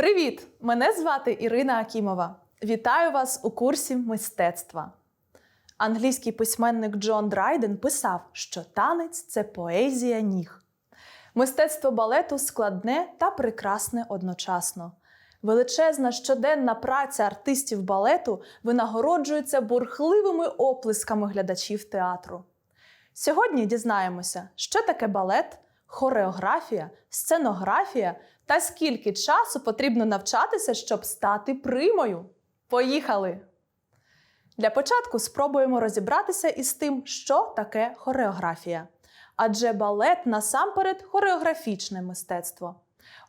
Привіт! Мене звати Ірина Акімова. Вітаю вас у курсі мистецтва. Англійський письменник Джон Драйден писав, що танець це поезія ніг. Мистецтво балету складне та прекрасне одночасно. Величезна щоденна праця артистів балету винагороджується бурхливими оплесками глядачів театру. Сьогодні дізнаємося, що таке балет, хореографія, сценографія та скільки часу потрібно навчатися, щоб стати примою. Поїхали! Для початку спробуємо розібратися із тим, що таке хореографія. Адже балет насамперед хореографічне мистецтво.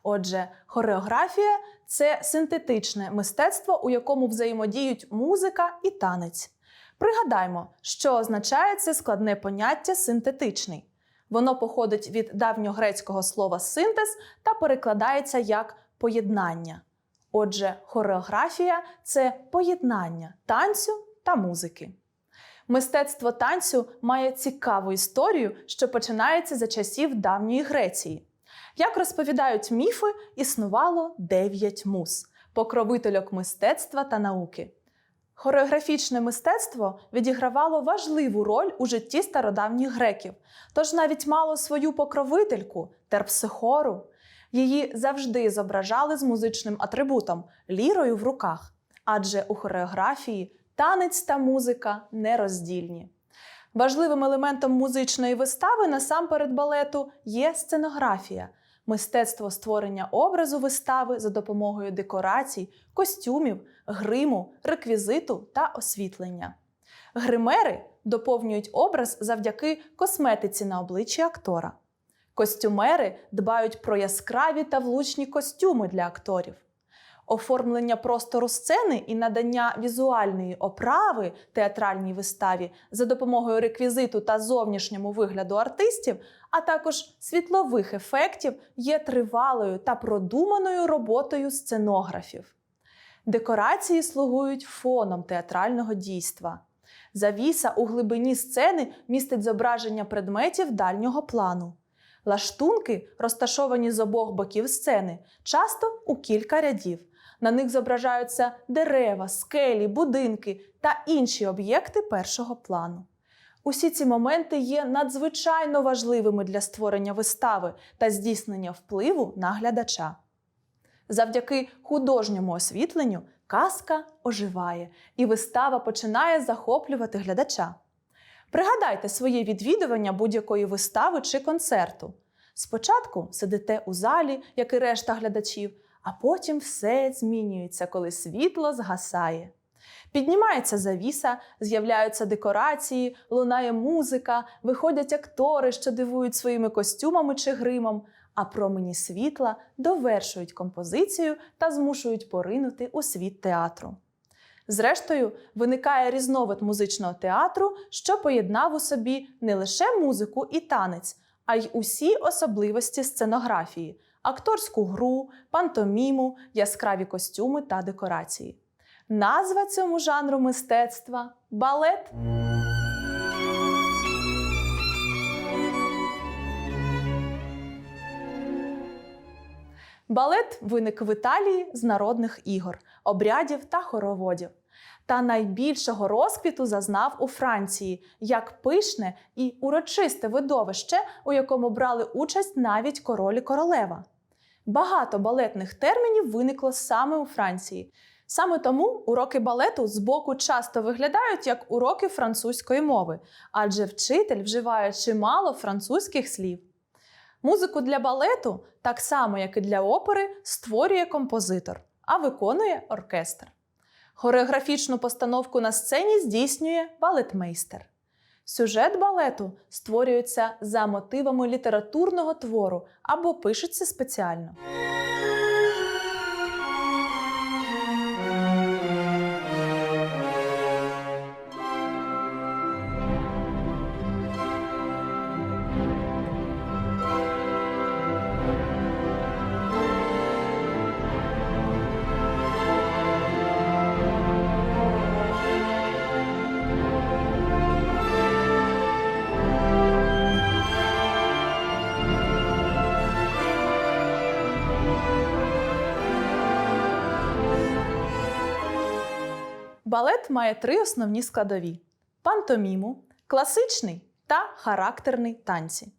Отже, хореографія це синтетичне мистецтво, у якому взаємодіють музика і танець. Пригадаймо, що означає це складне поняття синтетичний. Воно походить від давньогрецького слова синтез та перекладається як поєднання. Отже, хореографія це поєднання танцю та музики. Мистецтво танцю має цікаву історію, що починається за часів давньої Греції. Як розповідають міфи, існувало дев'ять муз покровительок мистецтва та науки. Хореографічне мистецтво відігравало важливу роль у житті стародавніх греків, тож навіть мало свою покровительку терпсихору. Її завжди зображали з музичним атрибутом лірою в руках, адже у хореографії танець та музика нероздільні. Важливим елементом музичної вистави насамперед балету є сценографія мистецтво створення образу вистави за допомогою декорацій, костюмів, гриму, реквізиту та освітлення. Гримери доповнюють образ завдяки косметиці на обличчі актора. Костюмери дбають про яскраві та влучні костюми для акторів. Оформлення простору сцени і надання візуальної оправи театральній виставі за допомогою реквізиту та зовнішньому вигляду артистів, а також світлових ефектів є тривалою та продуманою роботою сценографів. Декорації слугують фоном театрального дійства. Завіса у глибині сцени містить зображення предметів дальнього плану. Лаштунки, розташовані з обох боків сцени, часто у кілька рядів. На них зображаються дерева, скелі, будинки та інші об'єкти першого плану. Усі ці моменти є надзвичайно важливими для створення вистави та здійснення впливу на глядача. Завдяки художньому освітленню казка оживає, і вистава починає захоплювати глядача. Пригадайте своє відвідування будь-якої вистави чи концерту. Спочатку сидите у залі, як і решта глядачів, а потім все змінюється, коли світло згасає. Піднімається завіса, з'являються декорації, лунає музика, виходять актори, що дивують своїми костюмами чи гримом, а промені світла довершують композицію та змушують поринути у світ театру. Зрештою, виникає різновид музичного театру, що поєднав у собі не лише музику і танець, а й усі особливості сценографії, акторську гру, пантоміму, яскраві костюми та декорації. Назва цьому жанру мистецтва балет. Балет виник в Італії з народних ігор, обрядів та хороводів. Та найбільшого розквіту зазнав у Франції як пишне і урочисте видовище, у якому брали участь навіть король і королева. Багато балетних термінів виникло саме у Франції. Саме тому уроки балету збоку часто виглядають як уроки французької мови, адже вчитель вживає чимало французьких слів. Музику для балету, так само як і для опери, створює композитор, а виконує оркестр. Хореографічну постановку на сцені здійснює балетмейстер. Сюжет балету створюється за мотивами літературного твору або пишеться спеціально. Балет має три основні складові: пантоміму, класичний та характерний танці.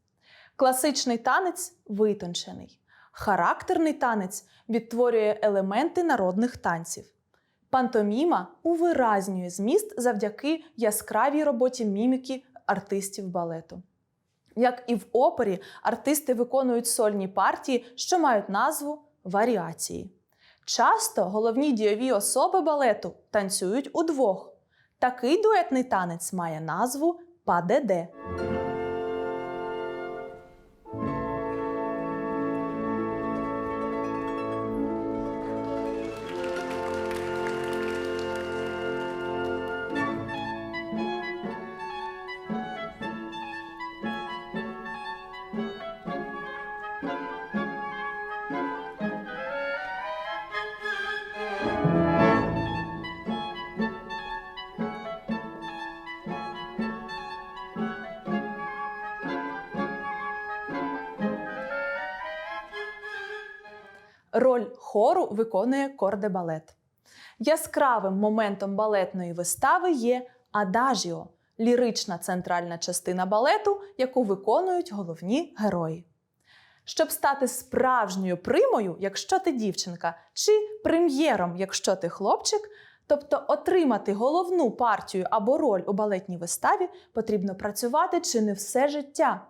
Класичний танець витончений. Характерний танець відтворює елементи народних танців. Пантоміма увиразнює зміст завдяки яскравій роботі міміки артистів балету. Як і в опері, артисти виконують сольні партії, що мають назву варіації. Часто головні дієві особи балету танцюють удвох. Такий дуетний танець має назву падеде. Роль хору виконує кордебалет. Яскравим моментом балетної вистави є адажіо лірична центральна частина балету, яку виконують головні герої. Щоб стати справжньою примою, якщо ти дівчинка, чи прем'єром, якщо ти хлопчик, тобто отримати головну партію або роль у балетній виставі, потрібно працювати чи не все життя.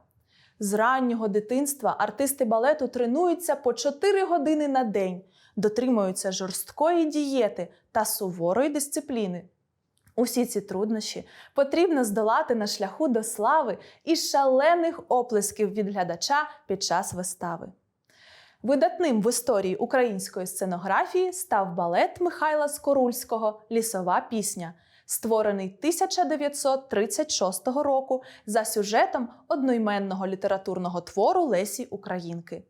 З раннього дитинства артисти балету тренуються по 4 години на день, дотримуються жорсткої дієти та суворої дисципліни. Усі ці труднощі потрібно здолати на шляху до слави і шалених оплесків від глядача під час вистави. Видатним в історії української сценографії став балет Михайла Скорульського Лісова пісня, створений 1936 року за сюжетом одноіменного літературного твору Лесі Українки.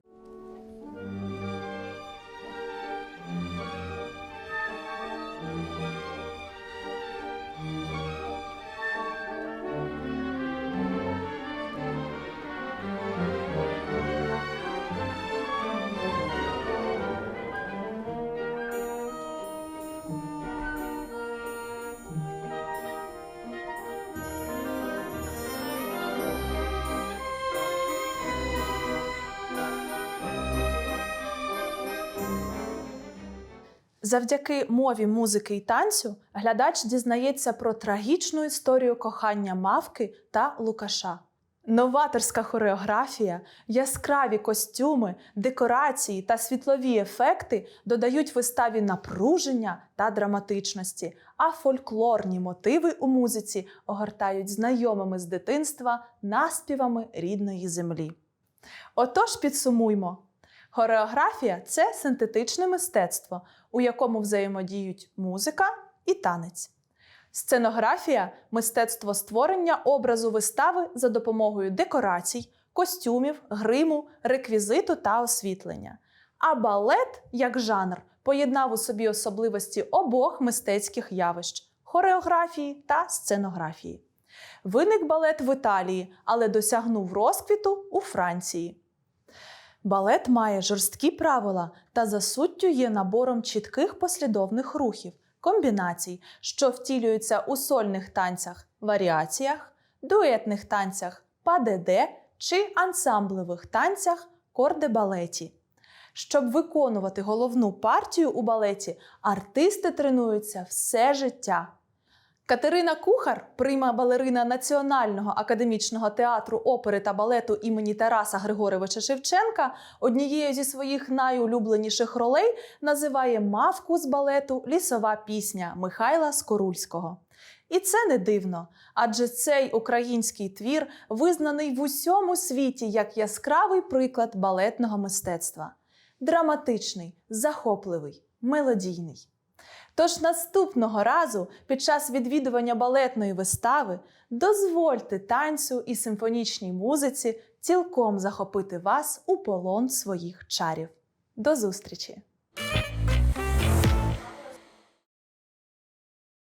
Завдяки мові музики і танцю глядач дізнається про трагічну історію кохання мавки та Лукаша. Новаторська хореографія, яскраві костюми, декорації та світлові ефекти додають виставі напруження та драматичності, а фольклорні мотиви у музиці огортають знайомими з дитинства наспівами рідної землі. Отож, підсумуймо. Хореографія це синтетичне мистецтво, у якому взаємодіють музика і танець. Сценографія мистецтво створення образу вистави за допомогою декорацій, костюмів, гриму, реквізиту та освітлення. А балет, як жанр, поєднав у собі особливості обох мистецьких явищ хореографії та сценографії. Виник балет в Італії, але досягнув розквіту у Франції. Балет має жорсткі правила та за суттю є набором чітких послідовних рухів, комбінацій, що втілюються у сольних танцях, варіаціях, дуетних танцях, падеде чи ансамблевих танцях кордебалеті. Щоб виконувати головну партію у балеті, артисти тренуються все життя. Катерина Кухар, прима балерина Національного академічного театру опери та балету імені Тараса Григоровича Шевченка, однією зі своїх найулюбленіших ролей називає мавку з балету Лісова пісня Михайла Скорульського. І це не дивно, адже цей український твір визнаний в усьому світі як яскравий приклад балетного мистецтва. Драматичний, захопливий, мелодійний. Тож наступного разу під час відвідування балетної вистави дозвольте танцю і симфонічній музиці цілком захопити вас у полон своїх чарів. До зустрічі!